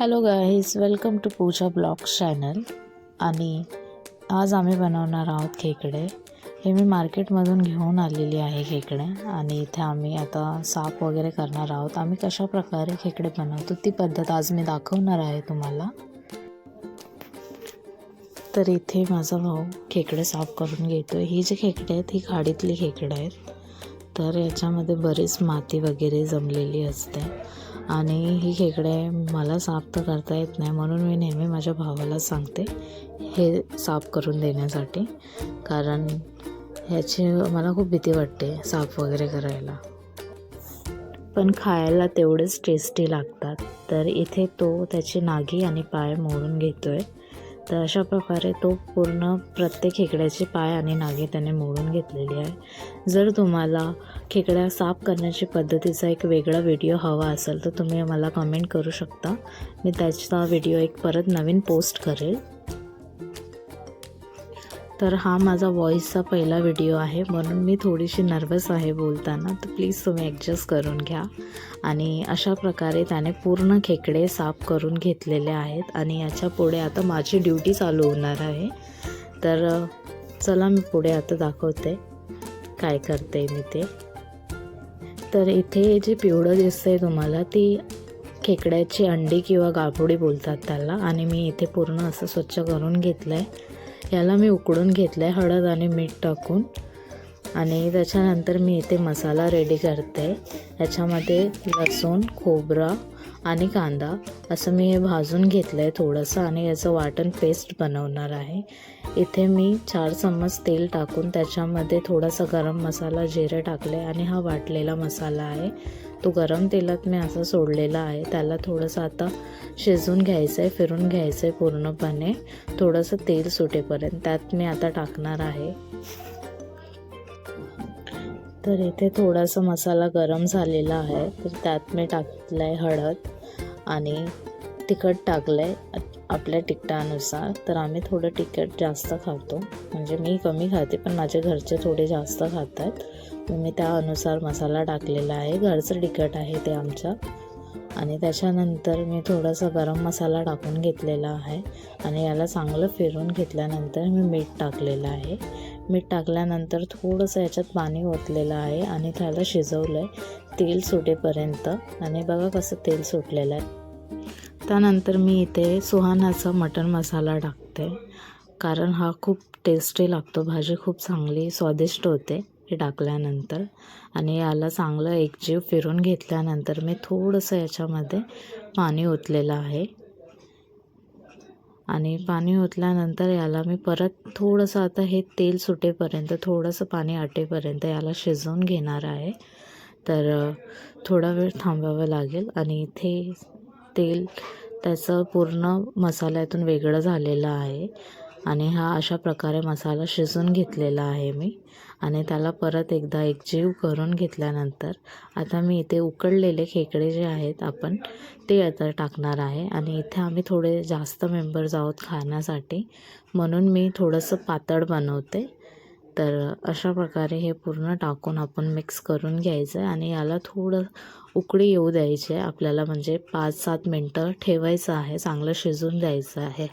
Hello guys welcome to Pooja blogs channel आणि आज आम्ही बनवणार आहोत खेकडे. हे मी मार्केटमधून घेऊन आलेली आहे खेकडे. आणि इथे आम्ही आता साफ वगैरे करणार आहोत. आम्ही कशा प्रकारे खेकडे बनवतो ती पद्धत आज मी दाखवणार आहे तुम्हाला. तर इथे माझा भाऊ खेकडे साफ करून घेतो ही जी खेकडे आहेत ही खाडीतली खेकडे आहेत. तर याच्यामध्ये बरीच माती वगैरे जमलेली असते. आणि ही खेकडे मला साफ तर करता येत नाही म्हणून मी नेहमी माझ्या भावाला सांगते हे साफ करून देण्यासाठी. कारण ह्याची मला खूप भीती वाटते साफ वगैरे करायला. पण खायला तेवढेच टेस्टी लागतात. तर इथे तो त्याची नागी आणि पाय मोडून घेतो आहे तर अशा प्रकारे तो पूर्ण प्रत्येक खेकड्याचे पाय आणि नागे त्याने मोडून घेतलेली आहे. जर तुम्हाला खेकड्या साफ करण्याची पद्धतीचा एक वेगळा व्हिडिओ हवा असेल तर तुम्ही मला कमेंट करू शकता. मी त्याचा व्हिडिओ एक परत नवीन पोस्ट करेल. तर हा माझा व्हॉईसचा पहिला व्हिडिओ आहे. म्हणून मी थोडीशी नर्वस आहे बोलताना. तर प्लीज तुम्ही ॲडजस्ट करून घ्या. आणि अशा प्रकारे त्याने पूर्ण खेकडे साफ करून घेतलेले आहेत. आणि याच्यापुढे आता माझी ड्युटी चालू होणार आहे. तर चला मी पुढे आता दाखवते. काय करते मी ते. तर इथे जे पिवळं दिसतंय तुम्हाला ती खेकड्याची अंडी किंवा गाभोडी बोलतात त्याला. आणि मी इथे पूर्ण असं स्वच्छ करून घेतलं आहे याला मी उकडून घेतलं आहे हळद आणि मीठ टाकून. आणि त्याच्यानंतर मी इथे मसाला रेडी करते. याच्यामध्ये लसूण खोबरा आणि कांदा असं मी हे भाजून घेतलं आहे थोडंसं आणि याचं वाटण पेस्ट बनवणार आहे. इथे मी चार चम्मच तेल टाकून त्याच्यामध्ये थोडासा गरम मसाला जिरे टाकले आणि हा वाटलेला मसाला आहे. तो गरम तेलात मी असं सोडलेला आहे त्याला थोडंसं आता शिजवून घ्यायचं आहे फिरून घ्यायचं आहे पूर्णपणे. थोडंसं तेल सुटेपर्यंत त्यात मी आता टाकणार आहे. तर इथे थोडासा मसाला गरम झालेला आहे तर त्यात मी टाकलं आहे हळद आणि तिखट टाकलं आहे आपल्या तिखटानुसार तर आम्ही थोडं तिखट जास्त खातो. म्हणजे मी कमी खाते पण माझे घरचे थोडे जास्त खातात. मी त्यानुसार मसाला टाकलेला आहे. घरचं तिखट आहे ते आमच्या आणि त्याच्यानंतर मी थोडासा गरम मसाला टाकून घेतलेला आहे. आणि याला चांगलं फिरून घेतल्यानंतर मी मीठ टाकलेलं आहे. मीठ टाकल्यानंतर थोडंसं याच्यात पाणी ओतलेलं आहे आणि त्याला शिजवलं आहे तेल सुटेपर्यंत. आणि बघा कसं तेल सुटलेलं आहे. त्यानंतर मी इथे सुहानाचा मटण मसाला टाकते. कारण हा खूप टेस्टी लागतो. भाजी खूप चांगली स्वादिष्ट होते हे टाकल्यानंतर. आणि याला चांगलं एकजीव फिरून घेतल्यानंतर मी थोडंसं याच्यामध्ये पाणी ओतलेलं आहे. आणि पाणी ओतल्यानंतर याला मी परत थोडंसं आता हे तेल सुटेपर्यंत थोडंसं पाणी आटेपर्यंत याला शिजवून घेणार आहे. तर थोडा वेळ थांबावं लागेल. आणि इथे तेल त्याचं पूर्ण मसाल्यातून वेगळं झालेलं आहे. आणि हा अशा प्रकारे मसाला शिजून घेतलेला आहे मी. आणि त्याला परत एकदा एकजीव करून घेतल्यानंतर आता मी इथे उकडलेले खेकडे जे आहेत आपण ते आता टाकणार आहे. आणि इथे आम्ही थोडे जास्त मेंबर्स आहोत खाण्यासाठी. म्हणून मी थोडंसं पातळ बनवते. तर अशा प्रकारे हे पूर्ण टाकून आपण मिक्स करून घ्यायचं आहे आणि याला थोडं उकळी येऊ द्यायची आहे. आपल्याला म्हणजे पाच सात मिनटं ठेवायचं आहे. चांगलं शिजून द्यायचं आहे.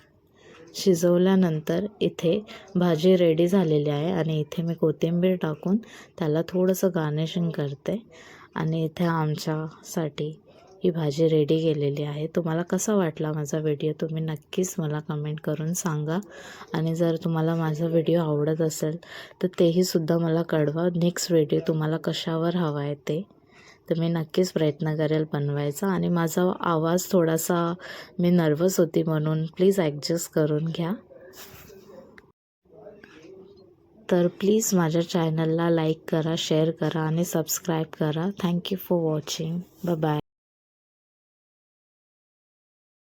शिजवल्यानंतर इथे भाजी रेडी झालेली आहे आणि इथे मी कोथिंबीर टाकून त्याला थोडंसं गार्निशिंग करते. आणि इथे आमच्यासाठी ही भाजी रेडी केलेली आहे. तुम्हाला कसा वाटला माझा व्हिडिओ तुम्ही नक्कीच मला कमेंट करून सांगा. आणि जर तुम्हाला माझा व्हिडिओ आवडत असेल तर तेही सुद्धा मला कळवा. नेक्स्ट व्हिडिओ तुम्हाला कशावर हवा आहे ते. तर मी नक्कीच प्रयत्न करेल बनवायचा. आणि माझा आवाज थोडासा मी नर्वस होती म्हणून प्लीज ॲडजस्ट करून घ्या. तर प्लीज माझ्या चॅनलला लाईक करा शेअर करा आणि सबस्क्राईब करा. Thank you for watching bye